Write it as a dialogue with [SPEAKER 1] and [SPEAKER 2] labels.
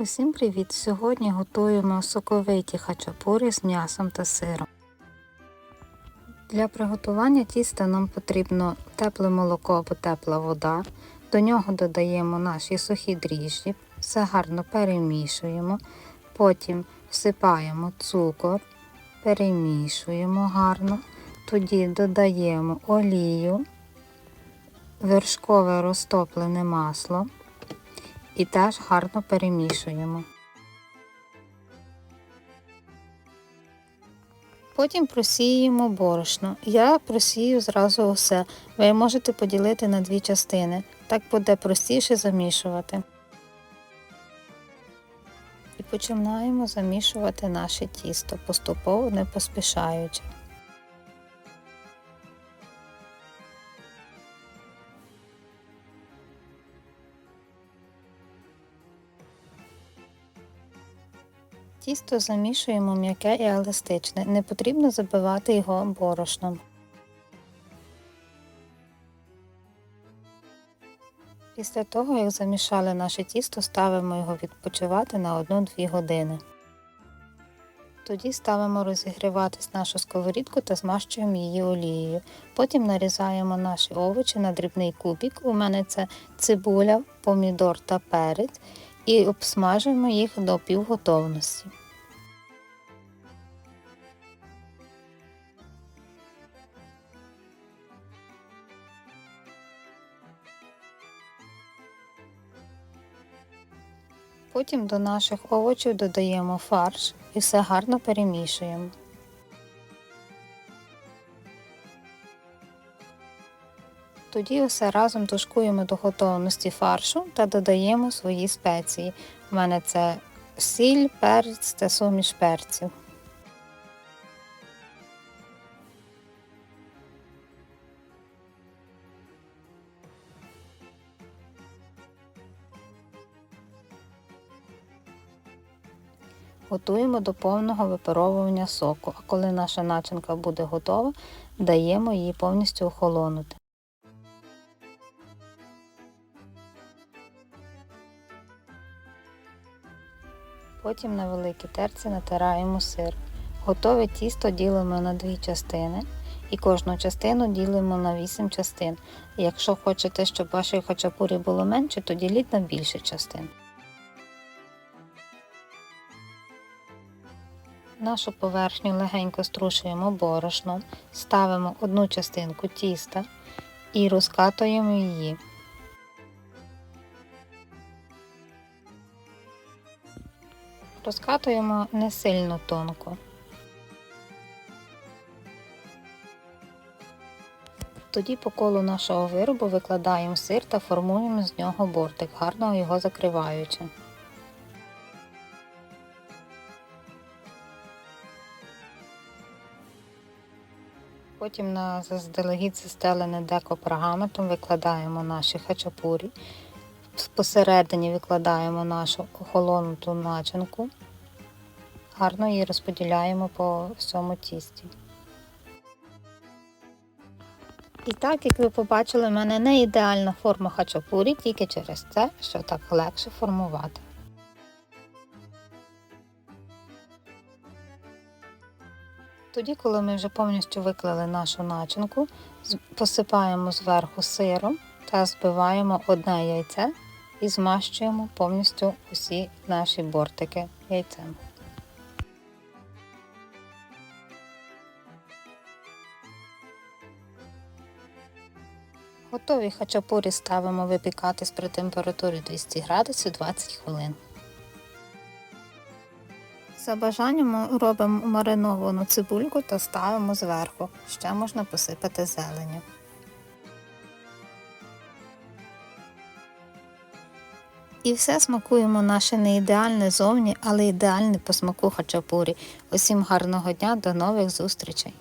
[SPEAKER 1] Усім привіт! Сьогодні готуємо соковиті хачапурі з м'ясом та сиром. Для приготування тіста нам потрібно тепле молоко або тепла вода. До нього додаємо наші сухі дріжджі, все гарно перемішуємо. Потім всипаємо цукор, перемішуємо гарно. Тоді додаємо олію, вершкове розтоплене масло і теж гарно перемішуємо. Потім просіємо борошно. Я просію зразу усе. Ви можете поділити на дві частини. Так буде простіше замішувати. І починаємо замішувати наше тісто, поступово не поспішаючи. Тісто замішуємо м'яке і еластичне. Не потрібно забивати його борошном. Після того, як замішали наше тісто, ставимо його відпочивати на 1-2 години. Тоді ставимо розігріватись нашу сковорідку та змащуємо її олією. Потім нарізаємо наші овочі на дрібний кубик. У мене це цибуля, помідор та перець і обсмажуємо їх до півготовності. Потім до наших овочів додаємо фарш і все гарно перемішуємо. Тоді все разом тушкуємо до готовності фаршу та додаємо свої спеції. У мене це сіль, перець та суміш перців. Готуємо до повного випаровування соку, а коли наша начинка буде готова, даємо її повністю охолонути. Потім на великій терці натираємо сир. Готове тісто ділимо на дві частини і кожну частину ділимо на 8 частин. Якщо хочете, щоб вашої хачапурі було менше, то діліть на більше частин. Нашу поверхню легенько струшуємо борошном, ставимо одну частинку тіста і розкатуємо її. Розкатуємо не сильно тонко. Тоді по колу нашого виробу викладаємо сир та формуємо з нього бортик, гарно його закриваючи. Потім на заздалегідь застелене деко пергаментом викладаємо наші хачапурі. Посередині викладаємо нашу охолонуту начинку. Гарно її розподіляємо по всьому тісті. І так, як ви побачили, в мене не ідеальна форма хачапурі, тільки через це, що так легше формувати. Тоді, коли ми вже повністю виклали нашу начинку, посипаємо зверху сиром та збиваємо одне яйце і змащуємо повністю усі наші бортики яйцем. Готові хачапурі ставимо випікатись при температурі 200 градусів 20 хвилин. За бажанням робимо мариновану цибульку та ставимо зверху. Ще можна посипати зеленю. І все смакуємо наше не ідеальне зовні, але ідеальне по смаку хачапурі. Усім гарного дня, до нових зустрічей!